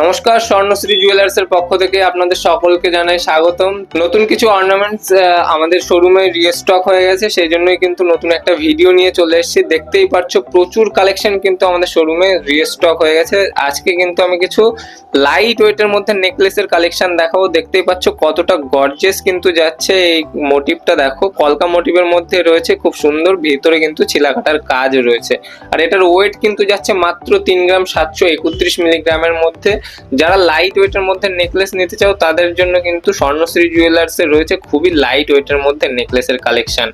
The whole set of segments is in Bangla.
নমস্কার, স্বর্ণশ্রী জুয়েলার্স এর পক্ষ থেকে আপনাদের সকলকে জানাই স্বাগতম। নতুন কিছু অর্নামেন্টস আমাদের শোরুমে রিস্টক হয়ে গেছে, সেই জন্যই কিন্তু নতুন একটা ভিডিও নিয়ে চলে এসেছি। দেখতেই পাচ্ছ, প্রচুর কালেকশন কিন্তু আমাদের শোরুমে রিস্টক হয়ে গেছে। আজকে কিন্তু আমি কিছু লাইট ওয়েটের মধ্যে নেকলেসের কালেকশন দেখাবো। দেখতেই পাচ্ছ, কতটা গর্জেস কিন্তু যাচ্ছে এই মোটিভটা দেখো, কলকা মোটিভের মধ্যে রয়েছে, খুব সুন্দর। ভিতরে কিন্তু চিলাকাটার কাজ রয়েছে। আর এটার ওয়েট কিন্তু যাচ্ছে মাত্র তিন গ্রাম সাতশো একত্রিশ মিলিগ্রামের মধ্যে। যারা লাইট ওয়েটের মধ্যে নেকলেস নিতে চাও, তাদের জন্য কিন্তু স্বর্ণশ্রী জুয়েলার্স রয়েছে খুবই লাইট ওয়েটের মধ্যে নেকলেসের কালেকশন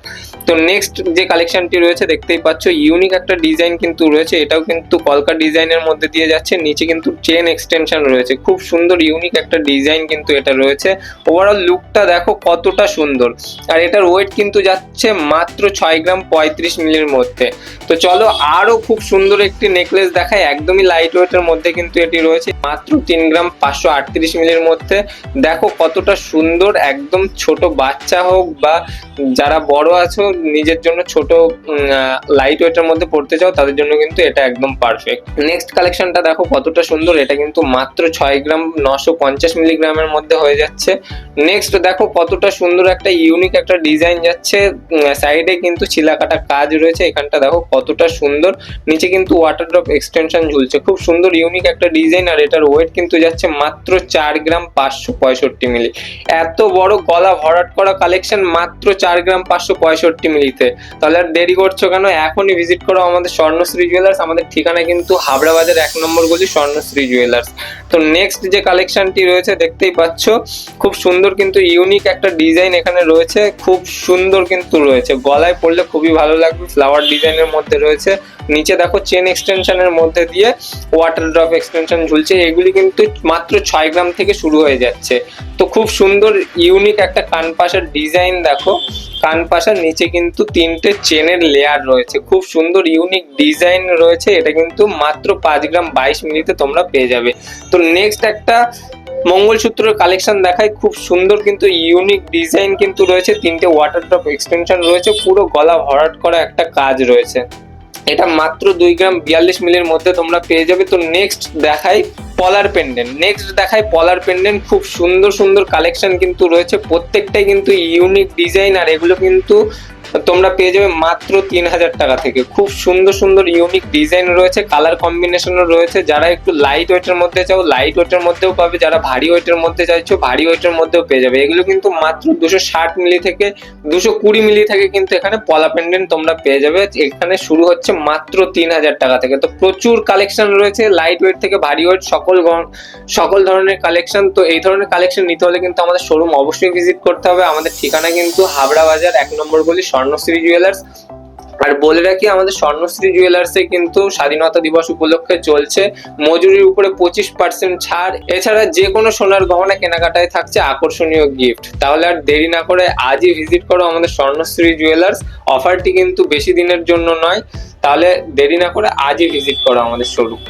তো নেক্সট যে কালেকশনটি রয়েছে, দেখতেই পাচ্ছ ইউনিক একটা ডিজাইন কিন্তু রয়েছে। এটাও কিন্তু কলকা ডিজাইনের মধ্যে দিয়ে যাচ্ছে। নিচে কিন্তু চেন এক্সটেনশন রয়েছে। খুব সুন্দর ইউনিক একটা ডিজাইন কিন্তু এটা রয়েছে। ওভারঅল লুকটা দেখো কতটা সুন্দর। আর এটার ওয়েট কিন্তু যাচ্ছে মাত্র ছয় গ্রাম পঁয়ত্রিশ মিলির মধ্যে। তো চলো আরও খুব সুন্দর একটি নেকলেস দেখায় একদমই লাইট ওয়েটের মধ্যে কিন্তু এটি রয়েছে। মাত্র তিন গ্রাম পাঁচশো আটত্রিশ মিলির মধ্যে। দেখো কতটা সুন্দর, একদম ছোট বাচ্চা হোক বা যারা বড় আছো, নিজের জন্য ছোট লাইট ওয়েটের মধ্যে পড়তে চাও, তাদের জন্য কিন্তু এটা একদম পারফেক্ট নেক্সট কালেকশনটা দেখো কতটা সুন্দর, এটা কিন্তু মাত্র ছয় গ্রাম নশো পঞ্চাশ মিলিগ্রামের মধ্যে হয়ে যাচ্ছে। নেক্সট দেখো কতটা সুন্দর একটা ইউনিক একটা ডিজাইন যাচ্ছে। সাইডে কিন্তু ছিলাকাটা কাজ রয়েছে, এখানটা দেখো কতটা সুন্দর। নিচে কিন্তু ওয়াটার ড্রপ এক্সটেনশন ঝুলছে। খুব সুন্দর ইউনিক একটা ডিজাইন আর এটার ওয়েট কিন্তু যাচ্ছে মাত্র চার গ্রাম পাঁচশো পঁয়ষট্টি মিলি এত বড় গলা ভরাট করা কালেকশন মাত্র চার গ্রাম পাঁচশো পঁয়ষট্টি মিলিতে তাহলে আর দেরি করছ কেন? এখনই ভিজিট করো আমাদের স্বর্ণশ্রী জুয়েলার্স আমাদের ঠিকানা কিন্তু হাবড়া বাজার এক নম্বর গলি স্বর্ণশ্রী জুয়েলার্স তো নেক্সট যে কালেকশনটি রয়েছে, দেখতেই পাচ্ছ, খুব সুন্দর কিন্তু ইউনিক একটা ডিজাইন এখানে রয়েছে, খুব সুন্দর কিন্তু রয়েছে। গলায় পড়লে খুবই ভালো লাগবে ফ্লাওয়ার ডিজাইনের মধ্যে রয়েছে। নিচে দেখো চেন এক্সটেনশনের মধ্যে দিয়ে ওয়াটার ড্রপ এক্সটেনশন ঝুলছে, এগুলি কিন্তু মাত্র ছয় গ্রাম থেকে শুরু হয়ে যাচ্ছে। তো খুব সুন্দর ইউনিক একটা কানপাশার ডিজাইন দেখো। কানপাশার নিচে কিন্তু তিনটে চেনের লেয়ার রয়েছে। খুব সুন্দর ইউনিক ডিজাইন রয়েছে। এটা কিন্তু মাত্র পাঁচ গ্রাম বাইশ মিনিটে তোমরা পেয়ে যাবে। তো নেক্সট একটা মঙ্গলসূত্রের কালেকশন দেখায়। খুব সুন্দর কিন্তু ইউনিক ডিজাইন কিন্তু রয়েছে। তিনটে ওয়াটার ড্রপ এক্সটেনশন রয়েছে। পুরো গলা ভরাট করা একটা কাজ রয়েছে। এটা মাত্র দুই গ্রাম বিয়াল্লিশ মিলের মধ্যে তোমরা পেয়ে যাবে। তো নেক্সট দেখাই পলার পেন্ডেন্ট নেক্সট দেখাই পলার পেন্ডেন্ট খুব সুন্দর সুন্দর কালেকশন কিন্তু রয়েছে। প্রত্যেকটাই কিন্তু ইউনিক ডিজাইন আর এগুলো কিন্তু তোমরা পেয়ে যাবে মাত্র তিন হাজার টাকা থেকে। খুব সুন্দর সুন্দর ইউনিক ডিজাইন রয়েছে কালার কম্বিনেশনও রয়েছে। যারা একটু লাইট ওয়েটের মধ্যে চাও লাইট ওয়েটের মধ্যেও পাবে। যারা ভারী ওয়েটের মধ্যে চাইছো, ভারী ওয়েটের মধ্যেও পেয়ে যাবে। এগুলো কিন্তু মাত্র দুশো ষাট মিলি থেকে, দুশো কুড়ি মিলি থেকে কিন্তু এখানে পলা পেন্ডেন্ট তোমরা পেয়ে যাবে। এখানে শুরু হচ্ছে মাত্র তিন হাজার টাকা থেকে। তো প্রচুর কালেকশন রয়েছে লাইট ওয়েট থেকে ভারী ওয়েট সকল সকল ধরনের কালেকশন তো এই ধরনের কালেকশন নিতে হলে কিন্তু আমাদের শোরুম অবশ্যই ভিজিট করতে হবে। আমাদের ঠিকানা কিন্তু হাবড়া বাজার এক নম্বর গলি স্বর্ণশ্রী জুয়েলার্স আর বলে রাখি, আমাদের স্বর্ণশ্রী জুয়েলার্সে কিন্তু স্বাধীনতা দিবস উপলক্ষে চলছে। মজুরির উপরে পঁচিশ পার্সেন্ট ছাড়। এছাড়া যে কোনো সোনার গহনা কেনাকাটায় থাকছে আকর্ষণীয় গিফট তাহলে আর দেরি না করে আজই ভিজিট করো আমাদের স্বর্ণশ্রী জুয়েলার্স অফারটি কিন্তু বেশি দিনের জন্য নয়। তাহলে দেরি না করে আজই ভিজিট করো আমাদের শোরুম